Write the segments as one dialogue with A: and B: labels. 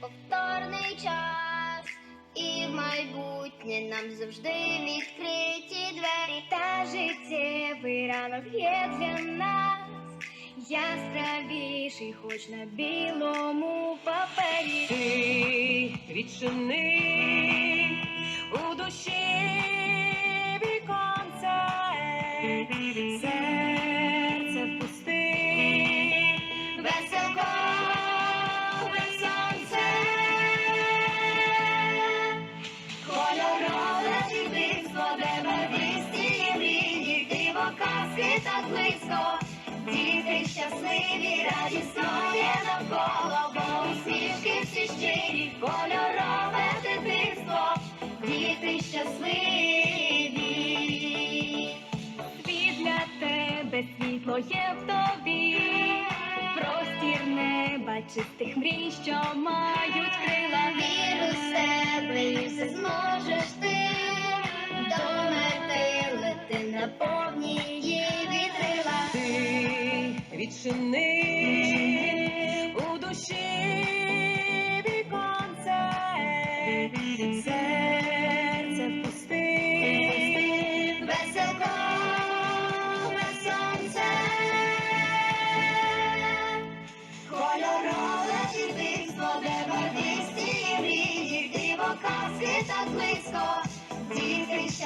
A: Повторний час, і в майбутнє нам завжди відкриті двері. Та життєвий ранок є для нас. Я Яскравіший, хоч на білому папері.
B: Ти відчини у душі віконце.
A: Казки так близько, діти щасливі, радісно є навколо, бо усмішки всі щирі, кольорове дитинство, діти щасливі.
B: світ для тебе світло є в тобі, простір неба чистих мрій, що мають крила.
A: На вітрила.
B: Ти відчини у душі віконце, серце впусти,
A: Веселкове сонце, кольорове дитинство, де барвисті мрії, диво казки так близько,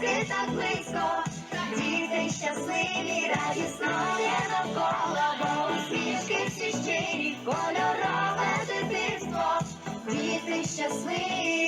A: Казки так близько, діти щасливі, радісно є навколо, бо усмішки всі щирі, кольорове дитинство, діти щасливі.